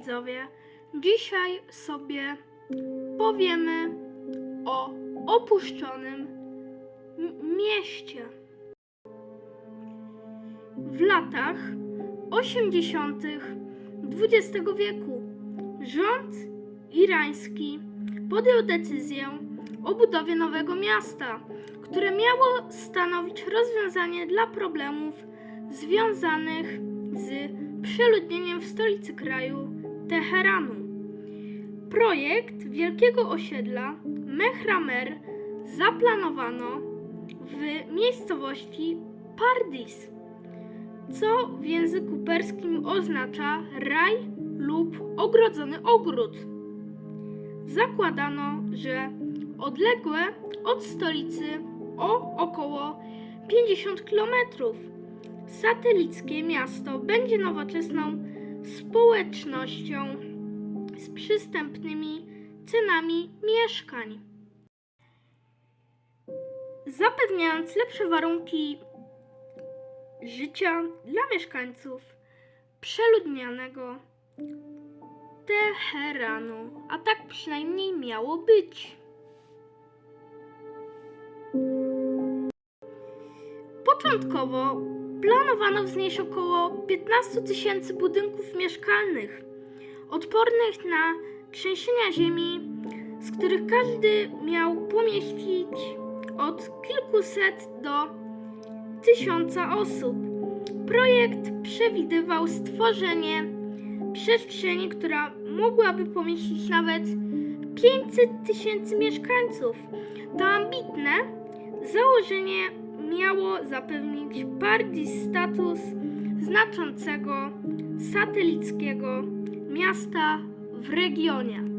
widzowie, dzisiaj sobie powiemy o opuszczonym mieście. W latach 80. XX wieku rząd irański podjął decyzję o budowie nowego miasta, które miało stanowić rozwiązanie dla problemów związanych z przeludnieniem w stolicy kraju Teheranu. Projekt wielkiego osiedla Mehramer zaplanowano w miejscowości Pardis, co w języku perskim oznacza raj lub ogrodzony ogród. Zakładano, że odległe od stolicy o około 50 km satelickie miasto będzie nowoczesną społecznością z przystępnymi cenami mieszkań. Zapewniając lepsze warunki życia dla mieszkańców przeludnianego Teheranu, a tak przynajmniej miało być. Początkowo planowano wznieść około 15 tysięcy budynków mieszkalnych, odpornych na trzęsienia ziemi, z których każdy miał pomieścić od kilkuset do tysiąca osób. Projekt przewidywał stworzenie przestrzeni, która mogłaby pomieścić nawet 500 tysięcy mieszkańców. To ambitne założenie miało zapewnić bardziej status znaczącego satelickiego miasta w regionie.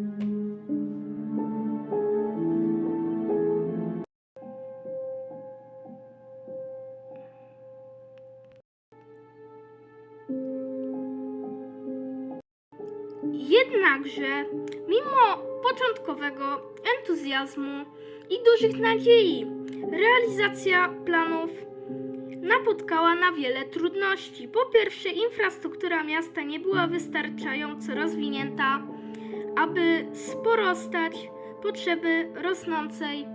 Jednakże, mimo początkowego entuzjazmu i dużych nadziei, realizacja planów napotkała na wiele trudności. Po pierwsze, infrastruktura miasta nie była wystarczająco rozwinięta, aby sprostać potrzeby rosnącej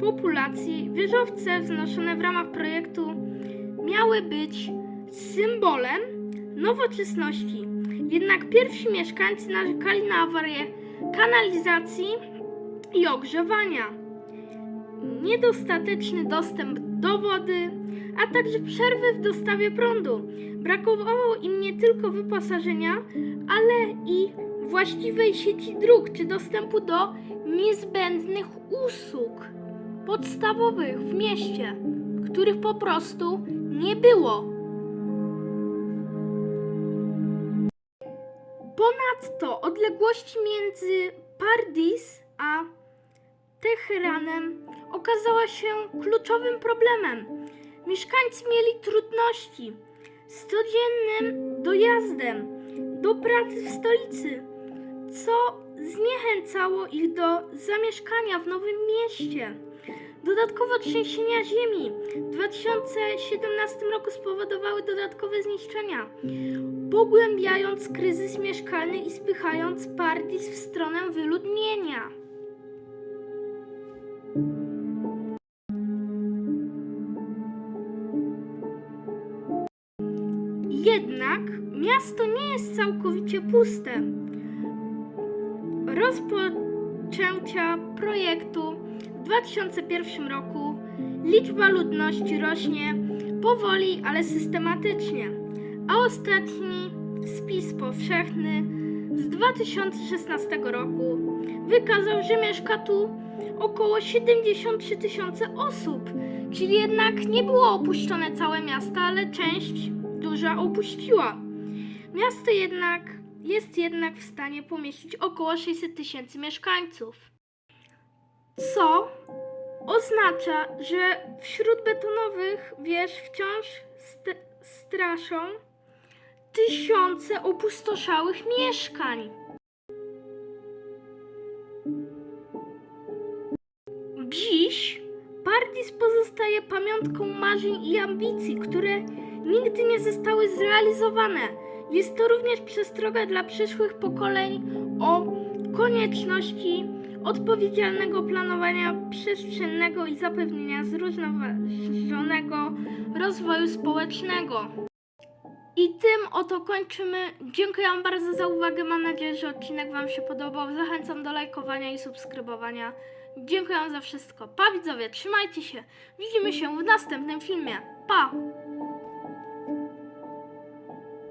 populacji. Wieżowce wznoszone w ramach projektu miały być symbolem nowoczesności. Jednak pierwsi mieszkańcy narzekali na awarię kanalizacji i ogrzewania, niedostateczny dostęp do wody, a także przerwy w dostawie prądu. Brakowało im nie tylko wyposażenia, ale i właściwej sieci dróg czy dostępu do niezbędnych usług podstawowych w mieście, których po prostu nie było. Ponadto odległość między Pardis a Teheranem okazała się kluczowym problemem. Mieszkańcy mieli trudności z codziennym dojazdem do pracy w stolicy, co zniechęcało ich do zamieszkania w nowym mieście. Dodatkowo trzęsienia ziemi w 2017 roku spowodowały dodatkowe zniszczenia pogłębiając kryzys mieszkalny i spychając Pardis w stronę wyludnienia. Jednak miasto nie jest całkowicie puste. Rozpoczęcia projektu w 2001 roku. Liczba ludności rośnie powoli, ale systematycznie. A ostatni spis powszechny z 2016 roku wykazał, że mieszka tu około 73 tysiące osób, czyli jednak nie było opuszczone całe miasto, ale część duża opuściła. Miasto jednak jest jednak w stanie pomieścić około 600 tysięcy mieszkańców, co oznacza, że wśród betonowych wież wciąż st- straszą tysiące opustoszałych mieszkań. Dziś Pardis pozostaje pamiątką marzeń i ambicji, które nigdy nie zostały zrealizowane. Jest to również przestroga dla przyszłych pokoleń o konieczności odpowiedzialnego planowania przestrzennego i zapewnienia zrównoważonego rozwoju społecznego. I tym oto kończymy. Dziękuję Wam bardzo za uwagę. Mam nadzieję, że odcinek Wam się podobał. Zachęcam do lajkowania i subskrybowania. Dziękuję za wszystko. Pa widzowie, trzymajcie się. Widzimy się w następnym filmie. Pa!